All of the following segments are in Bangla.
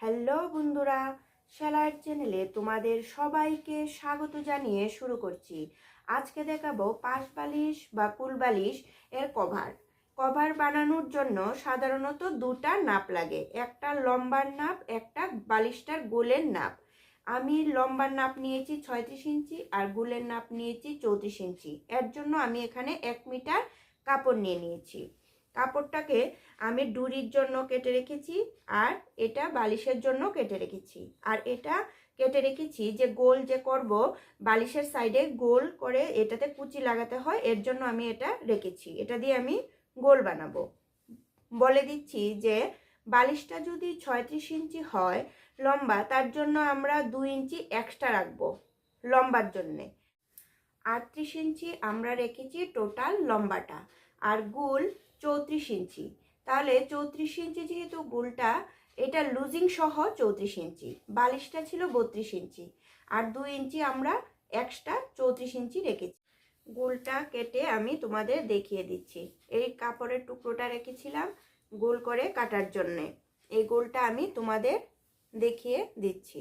হ্যালো বন্ধুরা সেলাইয়ের চ্যানেলে তোমাদের সবাইকে স্বাগত জানিয়ে শুরু করছি। আজকে দেখাবো পাশ বালিশ বা কুল বালিশ এর কভার। কভার বানানোর জন্য সাধারণত দুটা নাপ লাগে, একটা লম্বার নাপ, একটা বালিশটার গোলের নাপ। আমি লম্বার নাপ নিয়েছি ছয়ত্রিশ ইঞ্চি আর গোলের নাপ নিয়েছি চৌত্রিশ ইঞ্চি। এর জন্য আমি এখানে এক মিটার কাপড় নিয়ে নিয়েছি। কাপড়টাকে আমি ডুরির জন্য কেটে রেখেছি আর এটা বালিশের জন্য কেটে রেখেছি। আর এটা কেটে রেখেছি যে গোল যে করব, বালিশের সাইডে গোল করে এটাতে কুচি লাগাতে হয়, এর জন্য আমি এটা রেখেছি। এটা দিয়ে আমি গোল বানাবো। বলে দিচ্ছি যে বালিশটা যদি ছয়ত্রিশ ইঞ্চি হয় লম্বা, তার জন্য আমরা দুই ইঞ্চি এক্সট্রা রাখব লম্বার জন্যে। আটত্রিশ ইঞ্চি আমরা রেখেছি টোটাল লম্বাটা। আর গোল চৌত্রিশ ইঞ্চি। তাহলে চৌত্রিশ ইঞ্চি যেহেতু গোলটা, এটা লুজিং সহ চৌত্রিশ ইঞ্চি। বালিশটা ছিল বত্রিশ ইঞ্চি। আর দুই ইঞ্চি আমরা এক্সট্রা চৌত্রিশ ইঞ্চি রেখেছি। গোলটা কেটে আমি তোমাদের দেখিয়ে দিচ্ছি। এই কাপড়ের টুকরোটা রেখেছিলাম গোল করে কাটার জন্যে। এই গোলটা আমি তোমাদের দেখিয়ে দিচ্ছি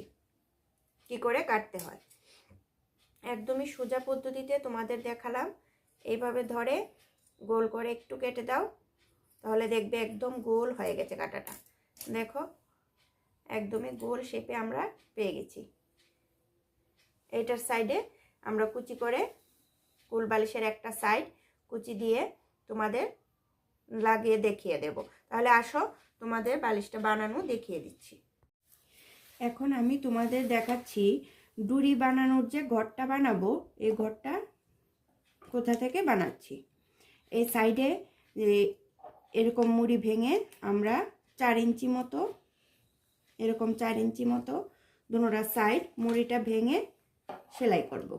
কি করে কাটতে হয়। একদমই সোজা পদ্ধতিতে তোমাদের দেখালাম। এইভাবে ধরে গোল করে একটু কেটে দাও, তাহলে দেখবে একদম গোল হয়ে গেছে কাটাটা। দেখো, একদমই গোল শেপে আমরা পেয়ে গেছি। এইটার সাইডে আমরা কুচি করে কুল বালিশের একটা সাইড কুচি দিয়ে তোমাদের লাগিয়ে দেখিয়ে দেব। তাহলে আসো, তোমাদের বালিশটা বানানো দেখিয়ে দিচ্ছি। এখন আমি তোমাদের দেখাচ্ছি ডুরি বানানোর যে ঘরটা বানাবো, এই ঘরটা কোথা থেকে বানাচ্ছি? এই সাইডে এরকম মুড়ি ভেঙে আমরা চার ইঞ্চি মতো, এরকম চার ইঞ্চি মতো দুনোটা সাইড মুড়িটা ভেঙে সেলাই করব।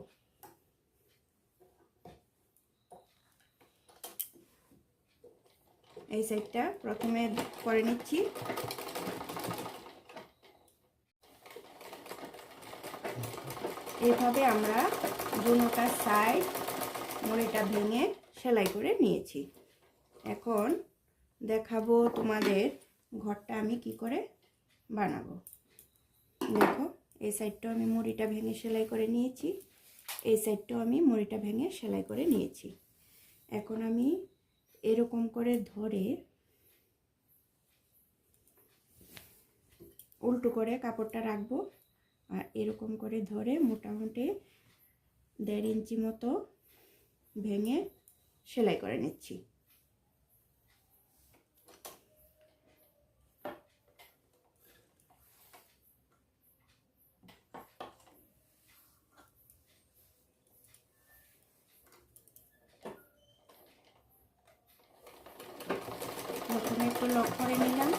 এই সাইডটা প্রথমে করে নিচ্ছি। এইভাবে আমরা দুনোটা সাইড মুড়িটা ভেঙে সেলাই করে নিয়েছি। এখন দেখাবো তোমাদের ঘরটা আমি কি করে বানাবো। দেখো, এই সাইডটাও আমি মুড়িটা ভেঙে সেলাই করে নিয়েছি। এই সাইডটাও আমি মুড়িটা ভেঙে সেলাই করে নিয়েছি। এখন আমি এরকম করে ধরে উল্টো করে কাপড়টা রাখব আর এরকম করে ধরে মোটামুটি দেড় ইঞ্চি মতো ভেঙে সেলাই করে নিচ্ছি। প্রথমে একটু লক করে নিলাম।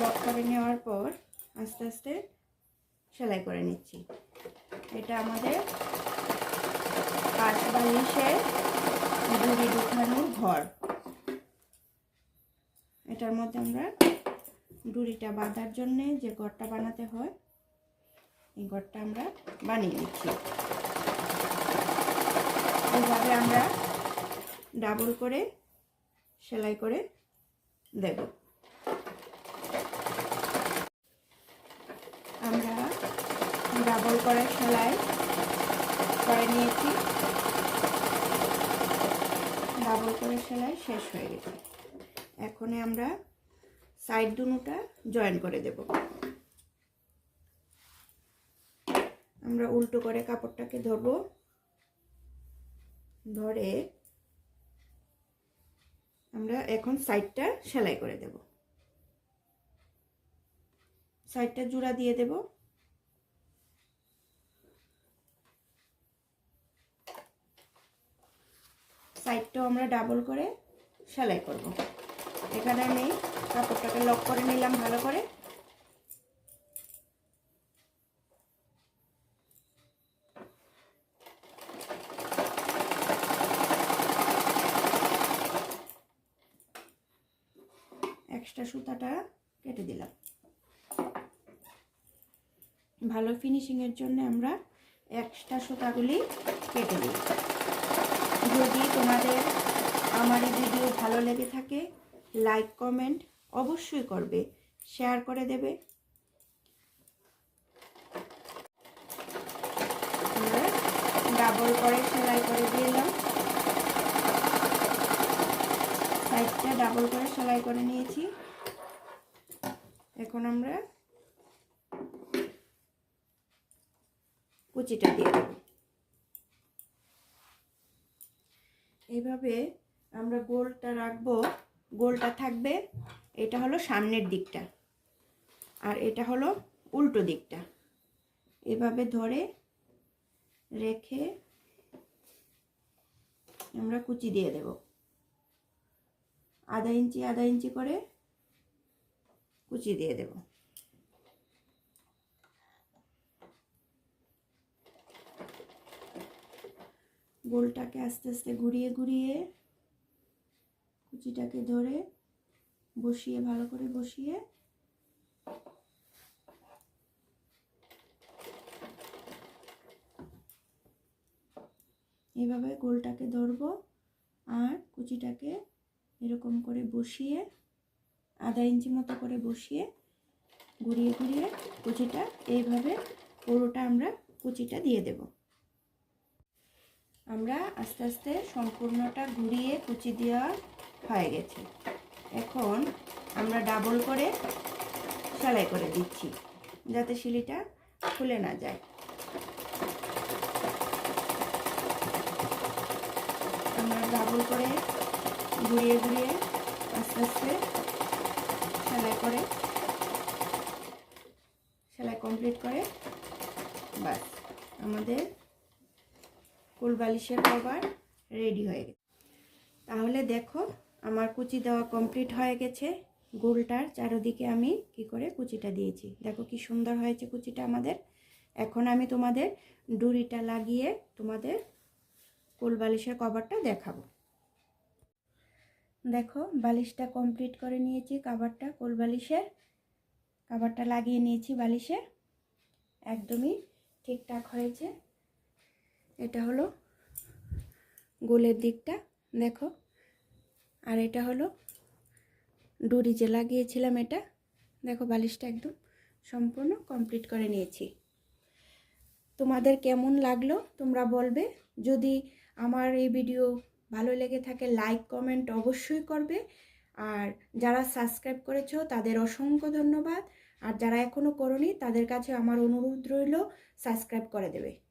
লক করে নেওয়ার পর আস্তে আস্তে সেলাই করে নিচ্ছি। এটা আমাদের পাঁচ বালিশের দড়ি ঢুকানোর ঘর। এটার মধ্যে আমরা ডুরিটা বাঁধার জন্যে যে ঘরটা বানাতে হয়, এই ঘরটা আমরা বানিয়ে নিচ্ছি। এইভাবে আমরা ডাবল করে সেলাই করে দেব। আমরা ডাবল করে সেলাই করে নিয়েছি। ডাবল করে সেলাই শেষ হয়ে গেছে। এখন আমরা সাইড দুটা জয়েন করে দেব। আমরা উল্টো করে কাপড়টাকে ধরবো। ধরে আমরা এখন সাইডটা সেলাই করে দেব। সাইডটা জোড়া দিয়ে দেব। সাইডটাও আমরা ডাবল করে সেলাই করব। এখানে আমি কাপড়টাকে লক করে নিলাম ভালো করে। এক্সট্রা সুতাটা কেটে দিলাম। ভালো ফিনিশিংয়ের জন্য আমরা এক্সট্রা সুতাগুলি কেটে দিই যদি তোমাদের আমার এই ভিডিও ভালো লেগে থাকে লাইক কমেন্ট অবশ্যই করবে শেয়ার করে দেবে। ডাবল করে, সেলাই করে দিলাম সাইডটা ডাবল করে, সেলাই করে নিয়েছি। এখন আমরা কুচিটা দিয়ে দেব। এইভাবে আমরা গোলটা রাখব। গোলটা থাকবে, এটা হলো সামনের দিকটা। আর এটা হলো উল্টো দিকটা। এভাবে ধরে রেখে আমরা কুচি দিয়ে দেব। আধা ইঞ্চি আধা ইঞ্চি করে কুচি দিয়ে দেব। গোলটাকে আস্তে আস্তে ঘুরিয়ে ঘুরিয়ে কুচিটাকে ধরে বসিয়ে, ভালো করে বসিয়ে এভাবে গোলটাকে ধরবো আর কুচিটাকে এরকম করে বসিয়ে, আধা ইঞ্চি মতো করে বসিয়ে ঘুরিয়ে ঘুরিয়ে কুচিটা, এইভাবে পুরোটা আমরা কুচিটা দিয়ে দেব। আমরা আস্তে আস্তে সম্পূর্ণটা ঘুরিয়ে কুচি দেওয়া হয়ে গেছে। এখন আমরা ডাবল করে সেলাই করে দিচ্ছি, যাতে শিলিটা খুলে না যায়। আমরা ডাবল করে ঘুরিয়ে ঘুরিয়ে আস্তে আস্তে সেলাই করে, সেলাই কমপ্লিট করে, বাস আমাদের ফুল বালিশের কভার রেডি হয়ে গেছে। তাহলে দেখো, আমার কুচি দেওয়া কমপ্লিট হয়ে গেছে। গোলটার চারোদিকে আমি কি করে কুচিটা দিয়েছি। দেখো কি সুন্দর হয়েছে কুচিটা আমাদের। এখন আমি তোমাদের ডুরিটা লাগিয়ে তোমাদের ফুল বালিশের কভারটা দেখাবো। দেখো, বালিশটা কমপ্লিট করে নিয়েছি কাভারটা কোল বালিশের কাভারটা লাগিয়ে নিয়েছি বালিশে। একদমই ঠিকঠাক হয়েছে। এটা হলো গোলের দিকটা, দেখো। আর এটা হলো ডুরি যে লাগিয়েছিলাম এটা, দেখো বালিশটা একদম সম্পূর্ণ কমপ্লিট করে নিয়েছি। তোমাদের কেমন লাগল তোমরা বলবে। যদি আমার এই ভিডিও ভালো লেগে থাকে, লাইক, কমেন্ট অবশ্যই করবে। আর যারা সাবস্ক্রাইব করেছ, তাদের অসংখ্য ধন্যবাদ। আর যারা এখনও করনি, তাদের কাছে আমার অনুরোধ রইল, সাবস্ক্রাইব করে দেবে।